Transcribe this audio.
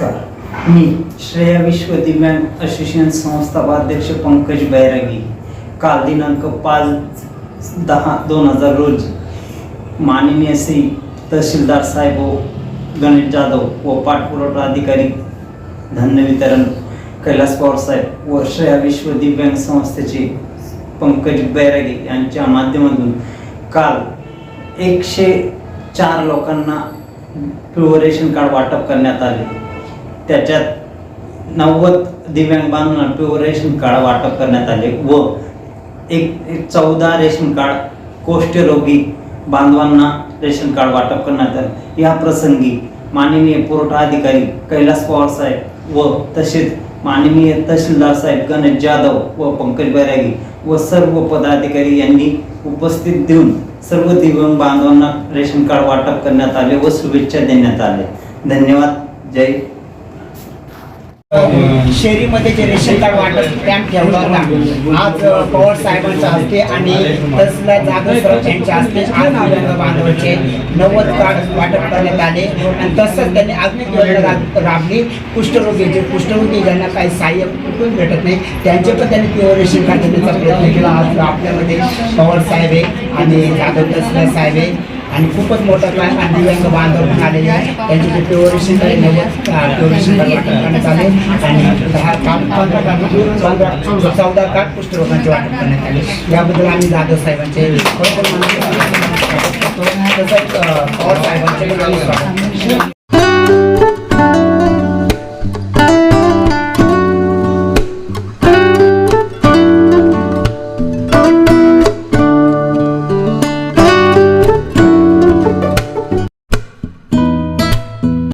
नमस्कार. मी श्रेया विश्व दिव्यांग असोसिएशन संस्था पंकज बैरागी. काल दिनांक पाच दहा दोन हजार रोज माननीय श्री तहसीलदार साहेब व गणेश जाधव व पाठपुरवठा अधिकारी धान्य वितरण कैलास पवार साहेब व श्रेया विश्व दिव्यांग संस्थेचे पंकज बैरागी यांच्या माध्यमातून काल एकशे चार लोकांना पिवळं रेशन कार्ड वाटप करण्यात आले. त्याच्यात नव्वद दिव्यांग बांधवांना रेशन कार्ड वाटप करण्यात आले व एक एक चौदा रेशन कार्ड कोष्ठरोगी बांधवांना रेशन कार्ड वाटप करण्यात आले. या प्रसंगी माननीय पुरवठा अधिकारी कैलास पवार साहेब व तसेच माननीय तहसीलदार साहेब गणेश जाधव व पंकज बैरागी व सर्व पदाधिकारी यांनी उपस्थित देऊन सर्व दिव्यांग बांधवांना रेशन कार्ड वाटप करण्यात आले व शुभेच्छा देण्यात आले धन्यवाद. जय शेरीमध्ये जे रेशन कार्ड वाटप कॅम्प ठेवला होता. आज पवार साहेबांच्या हस्ते आणि तहसीलदार जाधव सर यांच्या हस्ते आज दिव्यांग बांधवांचे नव्वद कार्ड वाटप करण्यात आले. आणि तसंच त्यांनी अग्नि योजना राबली. कुष्ठरोगी जे कुष्ठरोगी ज्यांना काही सहाय्य कुठून भेटत नाही त्यांचे पण त्यांनी प्युअर रेशन कार्ड देण्याचा प्रयत्न केला. आज आपल्यामध्ये पवार साहेब आहे आणि जाधव तहसीलदार साहेब आहे. आणि खूपच मोठा काय आणि दिव्यांग बांधव पण आलेले आहे. त्यांचे जे प्युअर रेशन नव्वद प्युअर करण्यात आले आणि दहा काम पंधरा कार्ड चौदा कार्ड पुष्ठरोगांचे वाटप करण्यात आले याबद्दल आम्ही जाधव साहेबांचे खरोखर तसंच पवार साहेबांचे